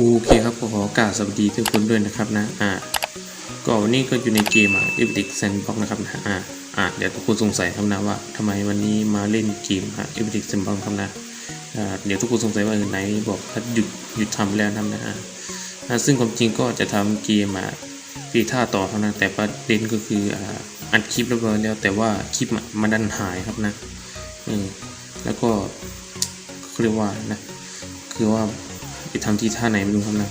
โอเคครับขอกาสวัสดีทุกคนด้วยนะครับนะอ่าก็วันนี้ก็อยู่ในเกมอะ Epic Sandbox นะครับนะอ่าอ่าเดี๋ยวทุกคนสงสัยครับนะว่าทำไมวันนี้มาเล่นเกมฮะ Epic Sandbox ครับนะอ่าเดี๋ยวทุกคนสงสัยว่าไหนบอกถ้าหยุดหยุดทำแล้วนะนะอ่าซึ่งความจริงก็จะทำเกมอะฟีท่าต่อครับนะแต่ประเด็นก็คืออ่าอัดคลิปเรียบร้อยแล้วแต่ว่าคลิปมันดันหายครับนะเออแล้วก็เรียกว่านะคือว่า ไปทำที่ท่าไหนไม่รู้ครับนะ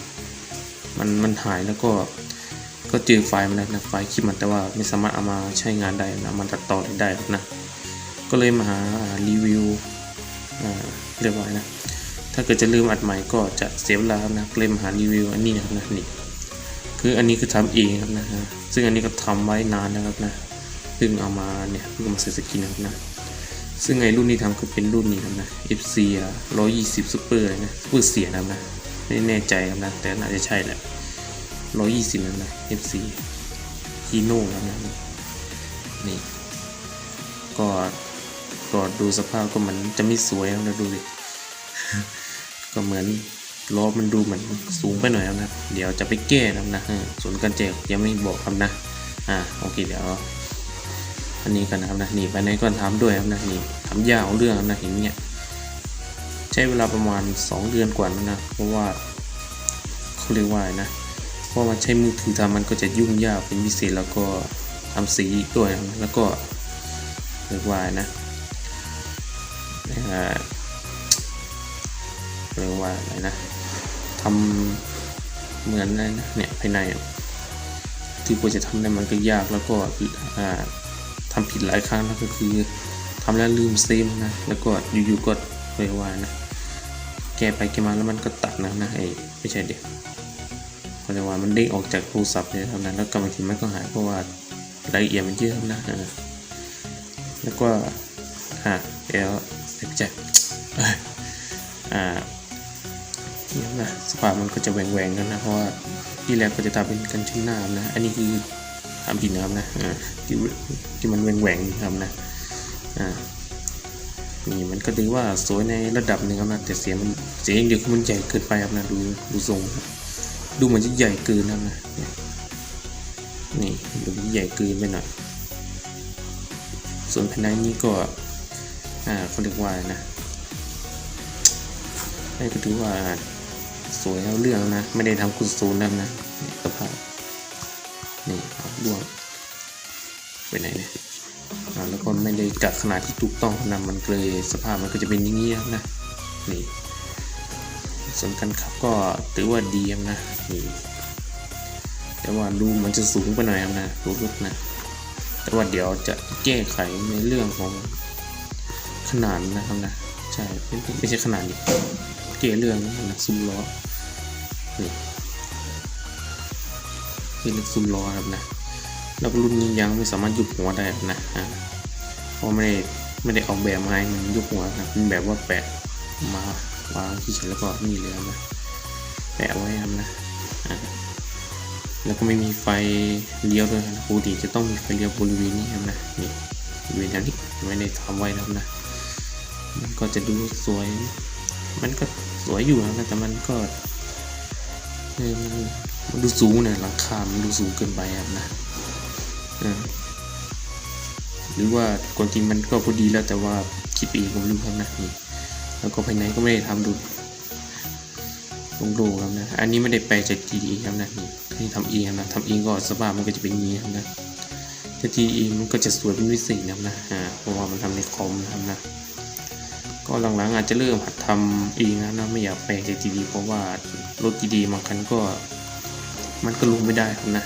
มันมันหายแล้วก็ก็เจอไฟล์มันแล้วนะไฟล์คลิปมันแต่ว่าไม่สามารถเอามาใช้งานได้นะมันตัดต่อได้นะ ก็เลยมาหารีวิวเรียกว่าไงนะ ถ้าเกิดจะลืมอัดใหม่ก็จะเสียเวลาครับนะเลยมาหารีวิวอันนี้นะครับนะนี่คืออันนี้คือทำเองครับนะฮะซึ่งอันนี้ก็ทำไว้นานนะครับนะเพิ่งเอามาเนี่ยเพิ่งเอามาใส่สกินนะครับนะ ซึ่งไอ้รุ่นที่ทำคือเป็นรุ่นนี้ครับนะ FC 120 Super นะ Super เสียนะนะไม่แน่ใจครับนะ แต่น่าจะใช่แหละ 120นะนะ FC ฮีโน่ครับนะนี่ก็ก็ดูสภาพก็เหมือนจะไม่สวยนะดูดิก็เหมือนล้อมันดูเหมือนสูงไปหน่อยนะ เดี๋ยวจะไปแก้นะนะส่วนการแจกยังไม่บอกครับนะ อ่าโอเคเดี๋ยว อันนี้กันนะครับนะนี่ไปในก็ทำด้วยครับนะนี่ทำยาวเรื่องนะเห็นเนี่ยใช้เวลาประมาณ 2 เดือนกว่านะ เพราะว่าเขาเรียกว่านะเพราะมันใช้มือถือทำมันก็จะยุ่งยากเป็นพิเศษแล้วก็ทำสีด้วยนะแล้วก็เรียกว่าอะไรนะอ่าเรียกว่าอะไรนะทำเหมือนอะไรนะเนี่ยภายในที่ควรจะทำได้มันก็ยากแล้วก็อ่า ทำผิดหลายครั้งนะก็คือทำแล้วลืมเซฟนะแล้วก็อยู่ๆก็เรียกว่านะแกไปแกมาแล้วมันก็ตัดนะนะไอ้ไม่ใช่เด็กเขาเรียกว่ามันเด้งออกจากโทรศัพท์เลยครับนแล้วกลับมาทีมันก็หายเพราะว่ารายละเอียดมันเยอะนะแล้วก็อ่าเดี๋ยวเดี๋ยวจะเอ้ยอ่าเนี่ยนะสภาพมันก็จะแหว่งๆกันนะเพราะว่าที่แรกก็จะทำเป็นกันชิ้นหน้านะ อันนี้คือ ทำผิดนะครับนะอ่าที่ที่มันแหว่งๆนะครับนะอ่านี่มันก็ถือว่าสวยในระดับหนึ่งครับนะแต่เสียงมันเสียงอย่างเดียวคือมันใหญ่เกินไปครับนะดูดูทรงดูเหมือนจะใหญ่เกินนะครับนะนี่ดูใหญ่เกินไปหน่อยส่วนภายในนี่ก็อ่าเขาเรียกว่านะนี่ก็ถือว่าสวยเอาเรื่องนะ ไม่ได้ทำคุณซูนย์นะครับนะนี่สภาพ นี่เอาด้วงไปไหนเนี่ยแล้วก็ไม่ได้กัดขนาดที่ถูกต้องนะมันเลยสภาพมันก็จะเป็นอย่างนี้นะนี่ส่วนการขับก็ถือว่าดีนะนี่แต่ว่าดูมันจะสูงไปหน่อยนะดูรถนะแต่ว่าเดี๋ยวจะแก้ไขในเรื่องของขนาดนะครับนะใช่ไม่ใช่ขนาดนี้เก้เรื่องนะซุ้มล้อนี่ ที่เล็กซุมล้อครับนะ แล้วรุ่นนี้ยังไม่สามารถยุบหัวได้นะเพราะไม่ได้ไม่ได้ออกแบบมาให้มันยุบหัวนะเป็นแบบว่าแปะมาวางที่เฉยแล้วก็นี่เลยครับนะแปะไว้ครับนะแล้วก็ไม่มีไฟเลี้ยวด้วยนะปกติจะต้องมีไฟเลี้ยวบริเวณนี้ครับนะนี่บริเวณนี้ไม่ได้ทำไว้นะครับนะ มันก็จะดูสวย มันก็สวยอยู่นะแต่มันก็เออมัน มันดูสูงเนี่ยหลังคา มันดูสูงเกินไปครับนะหรือว่าความจริงมันก็พอดีแล้วแต่ว่าคิดเองก็ไม่รู้ครับนะนี่แล้วก็ภายในก็ไม่ได้ทำดูโล่งๆครับนะ อันนี้ไม่ได้แปลจาก GDE ครับนะนี่นี่ทำเองครับนะทำเองก็สภาพมันก็จะเป็นอย่างนี้ครับนะแต่ GDE มันก็จะสวยเป็นพิเศษนะครับนะอ่าเพราะว่ามันทำในคอมนะครับนะก็หลังๆอาจจะเริ่มหัดทำเองนะนะไม่อยากแปลจาก GDE เพราะว่ารถ GDE บางคันก็ มันก็ลงไม่ได้ครับนะ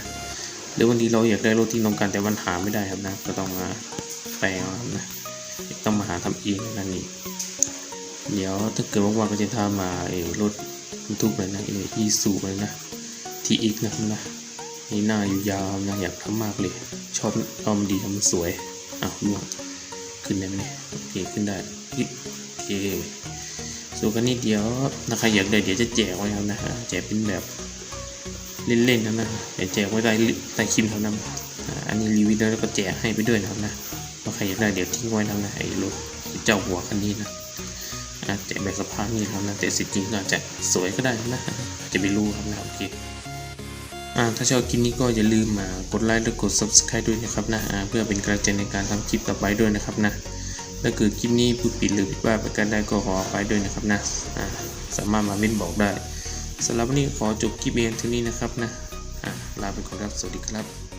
หรือบางทีเราอยากได้รถที่ต้องการแต่มันหาไม่ได้ครับนะ ก็ต้องมาแปลงนะต้องมาหาทำเองนั่นนี่เดี๋ยวถ้าเกิดว่างๆก็จะทำมาเออรถบรรทุกเลยนะเอออีสูเลยนะทีอีกนะครับนะนี่หน้าอยู่ยาวนะอยากทำมากเลย ชอบชอบมันดีมันสวยอะล่วงขึ้นได้ไหมเนี่ยโอเคขึ้นได้โอเคส่วนกันนี้เดี๋ยวถ้าใครอยากได้เดี๋ยวจะแจกไว้ครับนะแจกเป็นแบบ เล่นๆนะนะแต่แจกไว้ได้ใต้คิปเท่านั้นอันนี้รีวิวแล้วก็แจกให้ไปด้วยนะครับนะถ้าใครอยากได้เดี๋ยวทิ้งไว้นะนะไอ้รถเจ้าหัวคันนี้นะแจกแบบสภาพนี้นะนะแต่สิจริงก็อาจจะสวยก็ได้นะ จะไม่รู้ครับนะโอเคถ้าชอบคลิปนี้ก็อย่าลืมมากดไลค์และกด subscribe ด้วยนะครับนะเพื่อเป็นกำลังใจในการทำคลิปต่อไปด้วยนะครับนะถ้าเกิดคลิปนี้ผู้ปิดหรือผิดพลาไปกันได้ก็ขอไปด้วยนะครับนะสามารถมาเม้นบอกได้ สำหรับวันนี้ขอจบคลิปเองที่นี้นะครับนะลาไปก่อนครับ สวัสดีครับ